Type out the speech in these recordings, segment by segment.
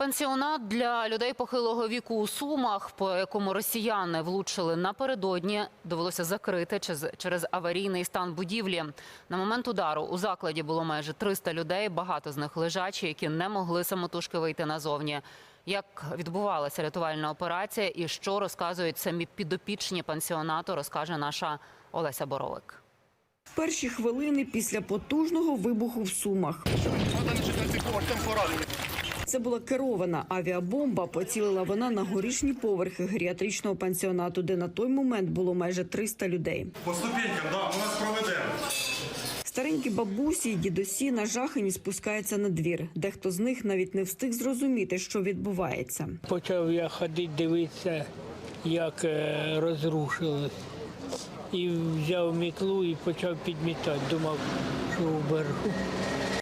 Пансіонат для людей похилого віку у Сумах, по якому росіяни влучили напередодні, довелося закрити через- аварійний стан будівлі. На момент удару у закладі було майже 300 людей, багато з них лежачі, які не могли самотужки вийти назовні. Як відбувалася рятувальна операція і що розказують самі підопічні пансіонату, розкаже наша Олеся Боровик. Перші хвилини після потужного вибуху в Сумах. Це була керована авіабомба. Поцілила вона на горішні поверхи геріатричного пансіонату, де на той момент було майже 300 людей. По ступенькам, да, ми вас проведемо. Старенькі бабусі й дідусі нажахані спускаються на двір. Дехто з них навіть не встиг зрозуміти, що відбувається. Почав я ходити, дивитися, як е, розрушилось. І взяв мітлу і почав підмітати. Думав, що уберу.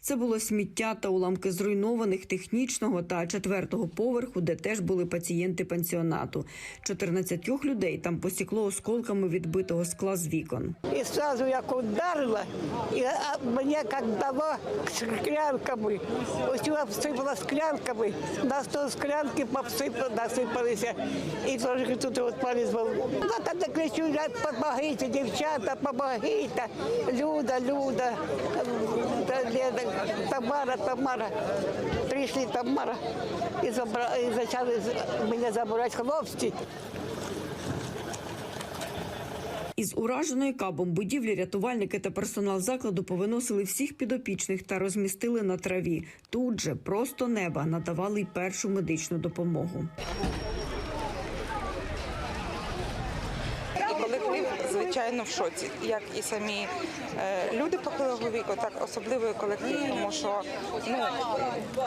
Це було сміття та уламки зруйнованих технічного та четвертого поверху, де теж були пацієнти пансіонату. 14 людей там посікло осколками відбитого скла з вікон. И сразу як ударила, а, мне как дало склянками. Ось обсипала склянками, на сто склянки попсипали, насипалися. І трошки тут от палець був. Ну, там де кричу, помогите, дівчата, помогите. Люда, Люда, Лена, Тамара, Тамара. Прийшли Тамара і, забра... і почали мене забирати хлопці. Із ураженої кабом будівлі рятувальники та персонал закладу повиносили всіх підопічних та розмістили на траві. Тут же просто неба надавали й першу медичну допомогу. Колектив, звичайно, в шоці, як і самі е, люди похилого віку, так особливо і колектив, тому що ну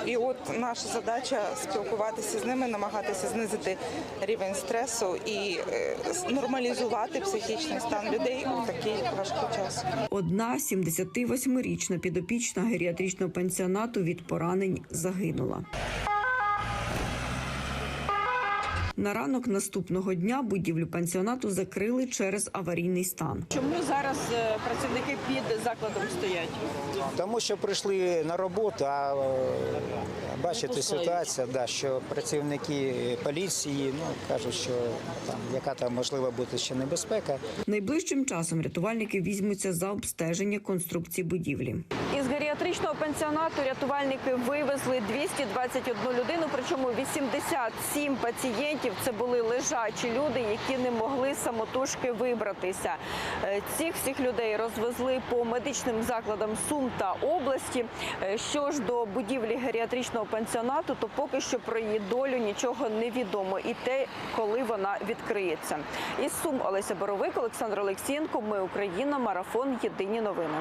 і от наша задача спілкуватися з ними, намагатися знизити рівень стресу і е, нормалізувати психічний стан людей у такий важкий час. Одна 78-річна підопічна геріатричного пансіонату від поранень загинула. На ранок наступного дня будівлю пансіонату закрили через аварійний стан. Чому зараз е, працівники під закладом стоять? Тому що прийшли на роботу, а е, бачите ситуація, да, що працівники поліції ну, кажуть, що там яка там можлива бути ще небезпека. Найближчим часом рятувальники візьмуться за обстеження конструкції будівлі. Із геріатричного пансіонату рятувальники вивезли 221 людину, причому 87 пацієнтів це були лежачі люди, які не могли самотужки вибратися. Е, Цих всіх людей розвезли по медичним закладам Сум та області. Е, Що ж до будівлі геріатричного пансіонату, то поки що про її долю нічого не відомо і те, коли вона відкриється. Із Сум Олеся Боровик, Олександр Олексієнко. Ми Україна. Марафон. Єдині новини.